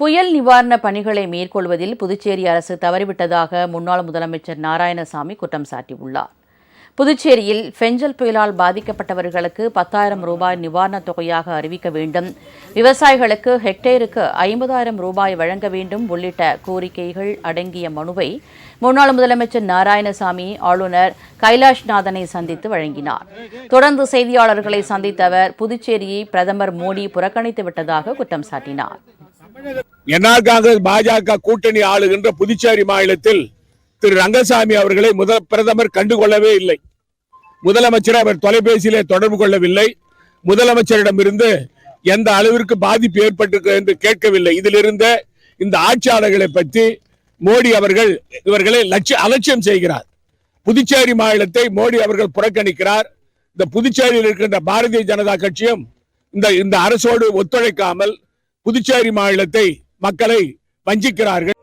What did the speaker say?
புயல் நிவாரண பணிகளை மேற்கொள்வதில் புதுச்சேரி அரசு தவறிவிட்டதாக முன்னாள் முதலமைச்சர் நாராயணசாமி குற்றம் சாட்டியுள்ளார். புதுச்சேரியில் ஃபெஞ்சல் புயலால் பாதிக்கப்பட்டவர்களுக்கு பத்தாயிரம் ரூபாய் நிவாரணத் தொகையாக அறிவிக்க வேண்டும். விவசாயிகளுக்கு ஹெக்டேருக்கு ஐம்பதாயிரம் ரூபாய் வழங்க வேண்டும் உள்ளிட்ட கோரிக்கைகள் அடங்கிய மனுவை முன்னாள் முதலமைச்சர் நாராயணசாமி ஆளுநர் கைலாஷ்நாதனை சந்தித்து வழங்கினார். தொடர்ந்து செய்தியாளர்களை சந்தித்த அவர் புதுச்சேரியை பிரதமர் மோடி புறக்கணித்து விட்டதாக குற்றம் சாட்டினார். என்ஆர் காங்கிரஸ் பாஜக கூட்டணி ஆளுகின்ற புதுச்சேரி மாநிலத்தில் திரு ரங்கசாமி அவர்களை முதல் பிரதமர் கண்டுகொள்ளவே இல்லை. முதலமைச்சரை அவர் தொலைபேசியிலே தொடர்பு கொள்ளவில்லை. முதலமைச்சரிடமிருந்து எந்த அளவிற்கு பாதிப்பு ஏற்பட்டிருக்கு என்று கேட்கவில்லை. இதிலிருந்த இந்த ஆட்சியாளர்களை பற்றி மோடி அவர்கள் இவர்களை லட்சிய அலட்சியம் செய்கிறார். புதுச்சேரி மாநிலத்தை மோடி அவர்கள் புறக்கணிக்கிறார். இந்த புதுச்சேரியில் இருக்கின்ற பாரதிய ஜனதா கட்சியும் இந்த இந்த அரசோடு ஒத்துழைக்காமல் புதுச்சேரி மாநிலத்தை மக்களை வஞ்சிக்கிறார்கள்.